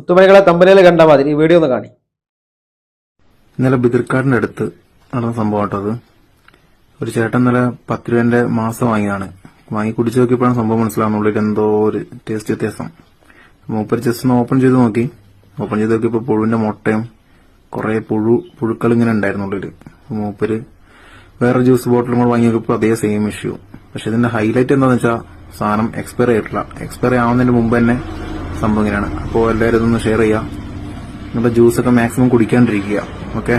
മുത്തുമണികളെ തമ്പനയിൽ കണ്ട മാതിരി ഈ വീഡിയോ ഒന്ന് കാണി. ഇന്നലെ ബിദിർക്കാടിന്റെ അടുത്ത് നടന്ന സംഭവം അത്. ഒരു ചേട്ടൻ ഇന്നലെ പത്ത് രൂപന്റെ മാസം വാങ്ങിയതാണ്. വാങ്ങി കുടിച്ചു നോക്കിയപ്പോഴാണ് സംഭവം മനസ്സിലാവുന്നുള്ളിൽ എന്തോ ഒരു ടേസ്റ്റ് വ്യത്യാസം. മൂപ്പർ ജസ്റ്റ് ഒന്ന് ഓപ്പൺ ചെയ്ത് നോക്കി. ഓപ്പൺ ചെയ്ത് നോക്കിയപ്പോൾ പുഴുവിന്റെ മുട്ടയും കുറെ പുഴു പുഴുക്കൾ ഇങ്ങനെ ഉണ്ടായിരുന്നുള്ളിൽ മൂപ്പര് വേറെ ജ്യൂസ് ബോട്ടിലും കൂടെ വാങ്ങി നോക്കിയപ്പോൾ അതേ സെയിം ഇഷ്യൂ പക്ഷെ ഇതിന്റെ ഹൈലൈറ്റ് എന്താണെന്ന് വെച്ചാൽ സാധനം എക്സ്പയർ ആയിട്ടില്ല. എക്സ്പയർ ആവുന്നതിന് മുമ്പ് തന്നെ സംഭവം ഇങ്ങനെയാണ്. അപ്പോൾ എല്ലാവരും ഇതൊന്ന് ഷെയർ ചെയ്യാം. നിങ്ങളുടെ ജ്യൂസൊക്കെ മാക്സിമം കുടിക്കാണ്ടിരിക്കുക. ഓക്കെ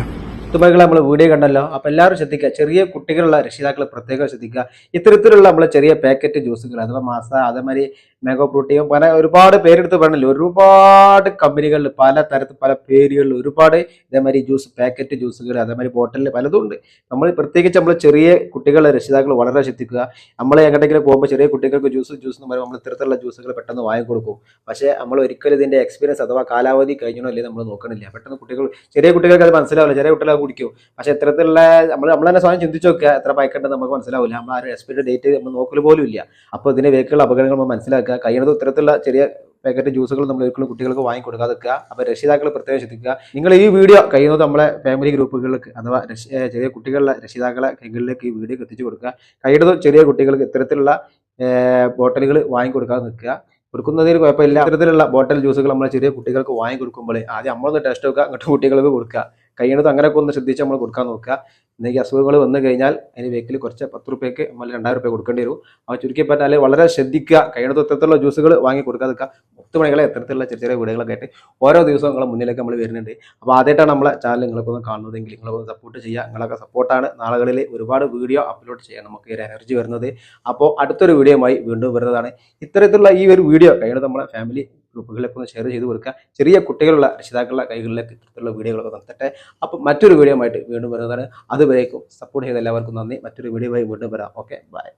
ദുബായികളെ നമ്മൾ വീഡിയോ കണ്ടല്ലോ. അപ്പം എല്ലാവരും ശ്രദ്ധിക്കുക. ചെറിയ കുട്ടികളുള്ള രക്ഷിതാക്കൾ പ്രത്യേകം ശ്രദ്ധിക്കുക. ഇത്തരത്തിലുള്ള നമ്മളെ ചെറിയ പാക്കറ്റ് ജ്യൂസുകൾ അഥവാ മാസ അതേമാതിരി മെഗോ പ്രോട്ടീൻ പല ഒരുപാട് പേരെടുത്ത് പറഞ്ഞല്ലോ? ഒരുപാട് കമ്പനികളിൽ പല തരത്തിൽ പല പേരുകളിൽ ഒരുപാട് ഇതേമാതിരി ജ്യൂസ് പാക്കറ്റ് ജ്യൂസുകൾ അതേമാതിരി ബോട്ടലിൽ പലതും ഉണ്ട്. നമ്മൾ പ്രത്യേകിച്ച് നമ്മൾ ചെറിയ കുട്ടികളെ രക്ഷിതാക്കൾ വളരെ ശ്രദ്ധിക്കുക. നമ്മൾ എങ്ങോട്ടെങ്കിലും പോകുമ്പോൾ ചെറിയ കുട്ടികൾക്ക് ജ്യൂസ് ജ്യൂസ് എന്ന് പറയുമ്പോൾ നമ്മൾ ഇത്തരത്തിലുള്ള ജ്യൂസുകൾ പെട്ടെന്ന് വാങ്ങിക്കൊടുക്കും പക്ഷേ നമ്മൾ ഒരിക്കലും ഇതിന്റെ എക്സ്പീരിയൻസ് അഥവാ കാലാവധി കഴിഞ്ഞോ അല്ലേ നമ്മൾ നോക്കണില്ല. പെട്ടെന്ന് കുട്ടികൾ ചെറിയ കുട്ടികൾക്ക് അത് മനസ്സിലാവില്ല. ചെറിയ കുട്ടികളെ കുടിക്കും. പക്ഷേ ഇത്തരത്തിലുള്ള നമ്മൾ നമ്മൾ തന്നെ സ്വയം ചിന്തിച്ച് നോക്കുക. എത്ര പാക്കറ്റ് നമുക്ക് മനസ്സിലാവില്ല. നമ്മൾ ആ എക്സ്പീരിയൻ ഡേറ്റ് നമ്മൾ നോക്കൽ പോലും ഇല്ല. അപ്പോൾ ഇതിന്റെ വേക്കുള്ള അപകടങ്ങൾ നമ്മൾ മനസ്സിലാക്കുക. കഴിയുന്നത് ഇത്തരത്തിലുള്ള ചെറിയ പാക്കറ്റ് ജ്യൂസുകൾ നമ്മൾ ഒരിക്കലും കുട്ടികൾക്ക് വാങ്ങി കൊടുക്കാതിരിക്കുക അപ്പോൾ രക്ഷിതാക്കൾ പ്രത്യേകം ശ്രദ്ധിക്കുക. നിങ്ങൾ ഈ വീഡിയോ കഴിയുന്നത് നമ്മളെ ഫാമിലി ഗ്രൂപ്പുകളിലേക്ക് അഥവാ ചെറിയ കുട്ടികളുടെ രക്ഷിതാക്കളെ കൈകളിലേക്ക് ഈ വീഡിയോ എത്തിച്ചു കൊടുക്കുക. കഴിയുന്നതും ചെറിയ കുട്ടികൾക്ക് ഇത്തരത്തിലുള്ള ബോട്ടലുകൾ വാങ്ങി കൊടുക്കാതെ നിൽക്കുക. കൊടുക്കുന്നതിന് കുഴപ്പമില്ല. ഇത്തരത്തിലുള്ള ബോട്ടൽ ജ്യൂസുകൾ നമ്മൾ ചെറിയ കുട്ടികൾക്ക് വാങ്ങി കൊടുക്കുമ്പോൾ ആദ്യം നമ്മളൊന്ന് ടേസ്റ്റ് വെക്കുക അങ്ങോട്ട് കുട്ടികൾക്ക് കൊടുക്കുക. കഴിയുന്നത് അങ്ങനെയൊക്കെ ഒന്ന് ശ്രദ്ധിച്ച് നമ്മൾ കൊടുക്കാൻ നോക്കുക. എന്തെങ്കിലും അസുഖങ്ങൾ വന്നു കഴിഞ്ഞാൽ അതിന് വെക്കിൽ കുറച്ച് പത്ത് റുപ്യക്ക് നമ്മൾ രണ്ടായിരം റുപ്യ കൊടുക്കേണ്ടി വരും. അപ്പോൾ ചുരുക്കി പറഞ്ഞാൽ വളരെ ശ്രദ്ധിക്കുക. കഴിയുന്നത് ഇത്തരത്തിലുള്ള ജ്യൂസുകൾ വാങ്ങി കൊടുക്കാതിരിക്കുക മുത്തുമണികളെ ഇത്തരത്തിലുള്ള ചെറിയ ചെറിയ വീടുകളൊക്കെ ആയിട്ട് ഓരോ ദിവസവും നിങ്ങളെ മുന്നിലേക്ക് നമ്മൾ വരുന്നുണ്ട്. അപ്പോൾ ആദ്യമായിട്ടാണ് നമ്മളെ ചാനൽ നിങ്ങൾക്കൊന്ന് കാണുന്നതെങ്കിൽ നിങ്ങളൊന്ന് സപ്പോർട്ട് ചെയ്യുക. നിങ്ങളൊക്കെ സപ്പോർട്ടാണ് നാളുകളിൽ ഒരുപാട് വീഡിയോ അപ്ലോഡ് ചെയ്യാൻ നമുക്ക് ഒരു എനർജി വരുന്നത്. അപ്പോൾ അടുത്തൊരു വീഡിയോയുമായി വീണ്ടും വരുന്നതാണ്. ഇത്തരത്തിലുള്ള ഈ ഒരു വീഡിയോ കഴിയുന്നത് നമ്മളെ ഫാമിലി ഗ്രൂപ്പുകളിലേക്ക് ഒന്ന് ഷെയർ ചെയ്ത് കൊടുക്കുക. ചെറിയ കുട്ടികളുള്ള രക്ഷിതാക്കളുടെ കൈകളിലേക്ക് ഇത്തരത്തിലുള്ള വീഡിയോകളൊക്കെ നിർത്തട്ടെ അപ്പോൾ മറ്റൊരു വീഡിയോ ആയിട്ട് വീണ്ടും വരുന്നതാണ്. അതുവരേക്കും സപ്പോർട്ട് ചെയ്ത എല്ലാവർക്കും നന്ദി. മറ്റൊരു വീഡിയോ ആയി വീണ്ടും വരാം. Okay bye